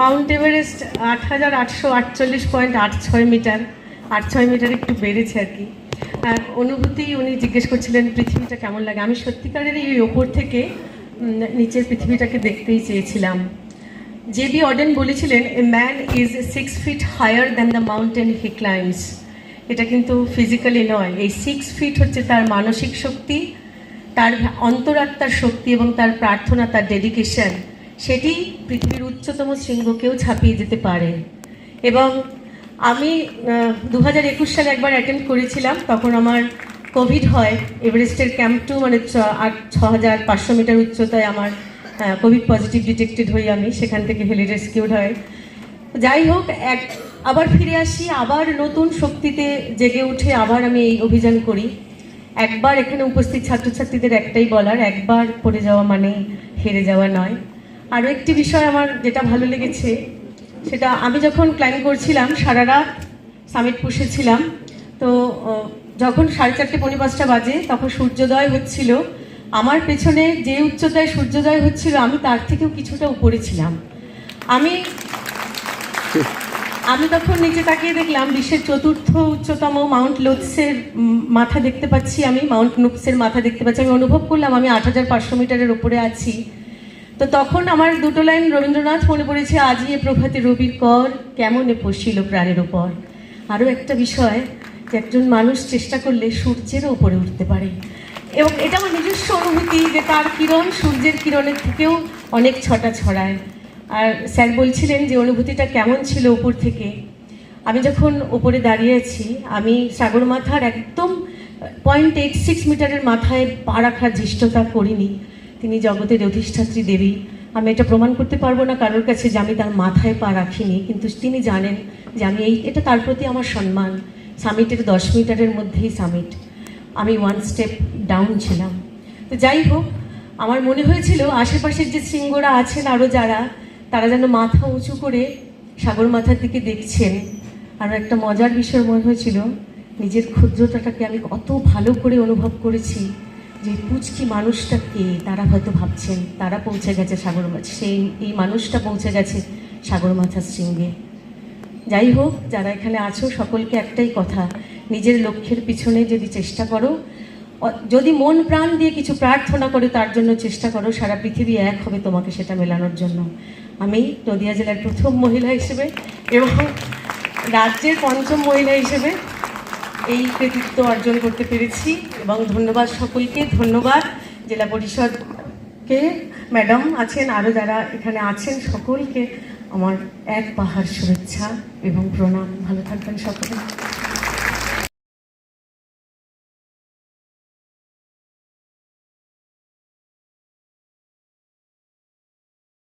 Mount Everest আট হাজার আটশো আটচল্লিশ পয়েন্ট আট ছয় মিটার আট ছয় মিটার একটু বেড়েছে আর কি। অনুভূতি উনি জিজ্ঞেস করছিলেন, পৃথিবীটা কেমন লাগে? আমি সত্যিকারের এই ওপর থেকে নিচের পৃথিবীটাকে দেখতেই চেয়েছিলাম। জে বি অডেন বলেছিলেন, a man is six feet higher than the mountain he climbs এটা কিন্তু ফিজিক্যালি নয়। এই সিক্স ফিট হচ্ছে তার মানসিক শক্তি, তার অন্তরাত্মার শক্তি এবং তার প্রার্থনা, তার ডেডিকেশন। সেটি পৃথিবীর উচ্চতম শৃঙ্গকেও ছাপিয়ে যেতে পারে। এবং আমি দু হাজার একুশ সালে একবার অ্যাটেন্ড করেছিলাম, তখন আমার কোভিড হয় এভারেস্টের ক্যাম্প টু মানে ছ- আট, ছ হাজার পাঁচশো মিটার উচ্চতায় আমার কোভিড পজিটিভ ডিটেক্টেড হই আমি, সেখান থেকে হেলি রেস্কিউড হয়। যাই হোক, এক, আবার ফিরে আসি, আবার নতুন শক্তিতে জেগে উঠে আবার আমি এই অভিযান করি। একবার এখানে উপস্থিত ছাত্রছাত্রীদের একটাই বলার, একবার পড়ে যাওয়া মানে হেরে যাওয়া নয়। আরও একটি বিষয় আমার যেটা ভালো লেগেছে, সেটা আমি যখন ক্লাইম করছিলাম, সারা রাত সামিট পুষেছিলাম, তো যখন সাড়ে চারটে পৌনে পাঁচটা বাজে, তখন সূর্যোদয় হচ্ছিল। আমার পেছনে যে উচ্চতায় সূর্যোদয় হচ্ছিল, আমি তার থেকেও কিছুটা উপরে ছিলাম। আমি আমি তখন নিচে তাকিয়ে দেখলাম, বিশ্বের চতুর্থ উচ্চতম মাউন্ট লোৎসের মাথা দেখতে পাচ্ছি আমি, মাউন্ট নুপসের মাথা দেখতে পাচ্ছি। আমি অনুভব করলাম, আমি আট হাজার পাঁচশো মিটারের উপরে আছি। তো তখন আমার দুটো লাইন রবীন্দ্রনাথ মনে পড়েছে আজই এ প্রভাতে রবির কর, কেমন পশিল প্রাণের ওপর আরও একটা বিষয় যে একজন মানুষ চেষ্টা করলে সূর্যেরও উপরে উঠতে পারে। এবং এটা আমার নিজস্ব অনুভূতি যে তার কিরণ সূর্যের কিরণের থেকেও অনেক ছটা ছড়ায়। আর স্যার বলছিলেন যে অনুভূতিটা কেমন ছিল উপর থেকে। আমি যখন উপরে দাঁড়িয়ে আছি, আমি সাগর মাথার একদম পয়েন্ট এইট সিক্স মিটারের মাথায় পা রাখার ধৃষ্টতা করিনি। তিনি জগতের অধিষ্ঠাত্রী দেবী। আমি এটা প্রমাণ করতে পারব না কারোর কাছে যে আমি তার মাথায় পা রাখিনি, কিন্তু তিনি জানেন যে আমি এই এটা তার প্রতি আমার সম্মান। সামিটের দশ মিটারের মধ্যেই সামিট। আমি ওয়ান স্টেপ ডাউন ছিলাম। তো যাই হোক, আমার মনে হয়েছিল আশেপাশের যে শৃঙ্গরা আছেন আরও যারা, তারা যেন মাথা উঁচু করে সাগর মাথার দিকে দেখছেন। আর একটা মজার বিষয় মনে হয়েছিল, নিজের ক্ষুদ্রতাটাকে আমি কত ভালো করে অনুভব করেছি। যে পুচকি মানুষটা কে তারা হয়তো ভাবছেন, তারা পৌঁছে গেছে সাগর মাছ সেই, এই মানুষটা পৌঁছে গেছে সাগর মাথার শৃঙ্গে। যাই হোক, যারা এখানে আছো, সকলকে একটাই কথা, নিজের লক্ষ্যের পিছনে যদি চেষ্টা করো যদি মন প্রাণ দিয়ে কিছু প্রার্থনা করে, তার জন্য চেষ্টা করো, সারা পৃথিবী এক হবে তোমাকে সেটা মেলানোর জন্য। আমি নদিয়া জেলার প্রথম মহিলা হিসেবে এবং রাজ্যের পঞ্চম মহিলা হিসেবে এই কৃতিত্ব অর্জন করতে পেরেছি এবং ধন্যবাদ সকলকে। ধন্যবাদ জেলা পরিষদকে। ম্যাডাম আছেন আরও যারা এখানে আছেন সকলকে আমার এক পাহাড় শুভেচ্ছা এবং প্রণাম। ভালো থাকবেন সকলে।